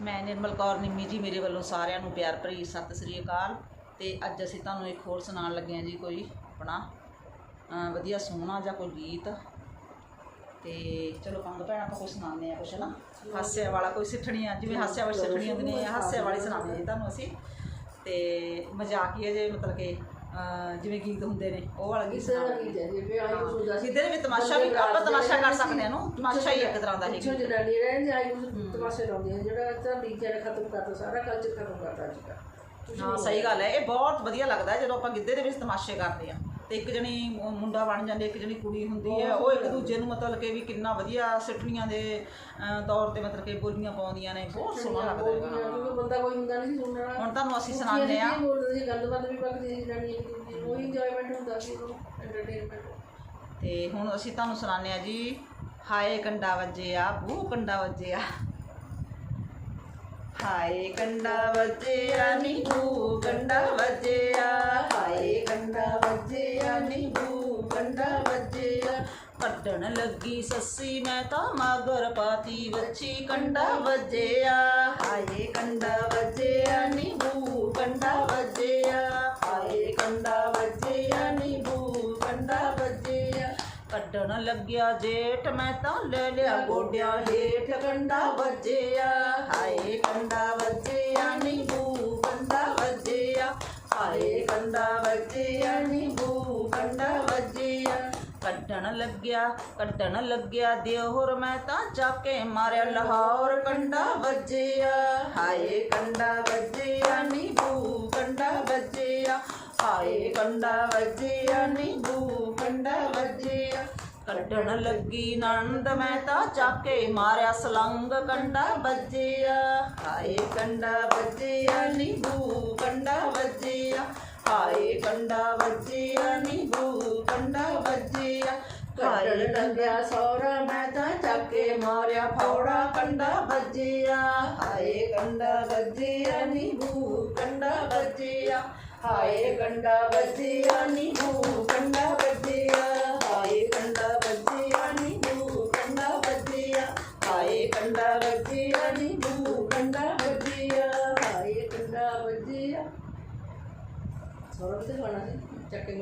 ਮੈਂ ਨਿਰਮਲ ਕੌਰ ਨਿੰਮੀ ਜੀ ਮੇਰੇ ਵੱਲੋਂ ਸਾਰਿਆਂ ਨੂੰ ਪਿਆਰ ਭਰੀ ਸਤਿ ਸ੍ਰੀ ਅਕਾਲ ਤੇ ਅੱਜ ਅਸੀਂ ਤੁਹਾਨੂੰ ਇੱਕ ਹੋਰ ਸੁਣਾਉਣ ਲੱਗੇ ਹਾਂ ਜੀ ਕੋਈ ਆਪਣਾ ਵਧੀਆ ਸੋਹਣਾ ਜਾਂ ਕੋਈ ਗੀਤ। ਤੇ ਚਲੋ ਕੰਗ ਭੈਣਾਂ ਆਪਾਂ ਕੋਈ ਸੁਣਾਉਂਦੇ ਆ ਕੁਛ ਨਾ? ਹਾਸਿਆ ਵਾਲਾ ਕੋਈ ਸਿੱਠਣੀਆਂ, ਜਿਵੇਂ ਹਾਸਿਆ ਵਾਲੀ ਸਿੱਠਣੀਆਂ ਹੁੰਦੀਆਂ ਨੇ ਹਾਸਿਆ ਵਾਲੀ ਸੁਣਾਉਂਦੇ ਜੀ ਤੁਹਾਨੂੰ ਅਸੀਂ। ਤੇ ਮਜ਼ਾਕੀਆ ਜੇ ਮਤਲਬ ਕਿ ਜਿਵੇਂ ਗੀਤ ਹੁੰਦੇ ਨੇ ਉਹ ਵਾਲਾ ਗੀਤ ਦਾ ਆਈ ਦਾ ਜਿਹਦੇ ਵਿੱਚ ਤਮਾਸ਼ਾ ਵੀ ਆਪਾਂ ਤਮਾਸ਼ਾ ਕਰ ਸਕਦੇ ਹਾਂ ਨੂੰ ਤਮਾਸ਼ਾ ਹੀ ਇੱਕ ਤਰ੍ਹਾਂ ਦਾ ਹੈ ਜਨਾਨੀ ਰਹਿੰਦੀ ਆਈ ਉਸ ਤਮਾਸ਼ੇ ਲਾਉਂਦੀ ਹੈ ਜਿਹੜਾ ਤਾਂ ਡੀਜੇ ਨੇ ਖਤਮ ਕਰਤਾ ਸਾਰਾ ਕਲਚਰ ਖਤਮ ਕਰਤਾ ਅੱਜ ਕੱਲ੍ਹ ਹਾਂ ਸਹੀ ਗੱਲ ਹੈ ਇਹ ਬਹੁਤ ਵਧੀਆ ਲੱਗਦਾ ਜਦੋਂ ਆਪਾਂ ਗਿੱਧੇ ਦੇ ਵਿੱਚ ਤਮਾਸ਼ੇ ਕਰਦੇ ਆ ਤੇ ਇੱਕ ਜਣੀ ਮੁੰਡਾ ਬਣ ਜਾਂਦੇ ਇੱਕ ਜਣੀ ਕੁੜੀ ਹੁੰਦੀ ਹੈ ਉਹ ਇੱਕ ਦੂਜੇ ਨੂੰ ਮਤਲਬ ਕਿ ਵੀ ਕਿੰਨਾ ਵਧੀਆ ਸਿੱਠਣੀਆਂ ਦੇ ਤੌਰ ਤੇ ਮਤਲਬ ਕਿ ਬੋਲੀਆਂ ਪਾਉਂਦੀਆਂ ਨੇ ਬਹੁਤ ਸੋਹਣਾ ਲੱਗਦਾ ਹੈਗਾ। ਕਿਉਂਕਿ ਬੰਦਾ ਕੋਈ ਹੁੰਦਾ ਨਹੀਂ ਸੀ ਸੁਣਨ। ਵਾਲਾ ਹੁਣ ਤੁਹਾਨੂੰ ਅਸੀਂ ਸੁਣਾਉਂਦੇ ਆ ਕੀ ਬੋਲਦੇ ਸੀ ਗੱਲਬਾਤ ਵੀ ਪੱਕਦੀ ਸੀ ਜਨਾਨੀ ਇੱਕ ਦੂਜੀ ਨੂੰ ਉਹੀ ਇੰਜੋਇਮੈਂਟ ਹੁੰਦਾ ਸੀ ਉਹ ਐਂਟਰਟੇਨਮੈਂਟ ਤੇ ਹੁਣ ਅਸੀਂ ਤੁਹਾਨੂੰ ਸੁਣਾਉਂਦੇ ਆ ਜੀ ਹਾਏ ਕੰਡਾ ਵੱਜਿਆ ਬੂ ਕੰਡਾ ਵੱਜਿਆ। ਹਾਏ ਕੰਡਾ ਵੱਜਿਆ ਨੀ ਬੂ ਵੱਜਿਆ ਕੱਢਣ ਲੱਗੀ ਸੱਸੀ, ਮੈਂ ਤਾਂ ਮਗਰ ਪਾਤੀ ਵੱਛੀ। ਕੰਡਾ ਵੱਜਿਆ ਹਾਏ, ਕੰਡਾ ਵੱਜਿਆ ਨੀ ਬੂ ਕੰਡਾ ਵੱਜਿਆ ਹਾਏ, ਕੰਡਾ ਵੱਜਿਆ ਨੀ ਬੂ ਕੰਡਾ ਵੱਜਿਆ ਕੱਢਣ ਲੱਗਿਆ ਜੇਠ, ਮੈਂ ਤਾਂ ਲੈ ਲਿਆ ਗੋਡਿਆਂ ਹੇਠ। ਕੰਡਾ ਵੱਜਿਆ ਹਾਏ, ਕੰਡਾ ਵੱਜਿਆ ਨੀ ਬੂ ਕੰਡਾ ਵੱਜਿਆ ਹਾਏ ਕੰਡਾ ਵੱਜਿਆ ਨੀ ਬੂ ਕੰਡਾ ਵੱਜਿਆ ਕੱਟਣ ਲੱਗਿਆ ਕੱਟਣ ਲੱਗਿਆ, ਦਿਓਰ ਮੈਂ ਤਾਂ ਚਾਕੇ ਮਾਰਿਆ, ਲਾਹੌਰ ਕੰਡਾ ਵੱਜਿਆ, ਹਾਏ ਕੰਡਾ ਵੱਜਿਆ ਨੀ ਬੂ ਕੰਡਾ ਵੱਜਿਆ, ਹਾਏ ਕੰਡਾ ਵੱਜਿਆ ਨੀ ਬੂ ਕੰਡਾ ਵੱਜਿਆ। ਕੱਢਣ ਲੱਗੀ ਨੰਦ ਮੈਂ ਤਾਂ ਚਾਕੇ ਮਾਰਿਆ, ਸਲੰਗ ਕੰਡਾ ਵੱਜਿਆ, ਹਾਏ ਕੰਡਾ ਵੱਜਿਆ ਨੀ ਬੂ ਕੰਡਾ ਵੱਜਿਆ, ਹਾਏ ਕੰਡਾ ਵੱਜਿਆ ਨੀ ਬੂ ਕੱਢਣ ਹਾਏ ਲੱਗਿਆ ਸੌਰਾ, ਮੈਂ ਤਾਂ ਚੱਕੇ ਮਾਰਿਆ ਫੌੜਾ, ਕੰਡਾ ਵੱਜਿਆ। ਹਾਏ, ਕੰਡਾ ਵੱਜਿਆ ਨੀ ਬੂ ਕੰਡਾ ਵੱਜਿਆ। ਹਾਏ, ਕੰਡਾ ਵੱਜਿਆ ਨੀ ਬੂ ਕੰਡਾ ਵੱਜਿਆ। ਹਾਏ, ਕੰਡਾ ਵੱਜਿਆ ਨੀ ਬੂ ਕੰਡਾ ਵੱਜਿਆ। ਹਾਏ, ਕੰਡਾ ਵੱਜਿਆ ਨੀ ਬੂ ਕੰਡਾ ਵੱਜਿਆ। ਹਾਏ, ਕੰਡਾ ਵੱਜਿਆ। ਸੌਰਾ ਤੇ ਗਾਣਾ ਸੀ? ਚੱਕੇ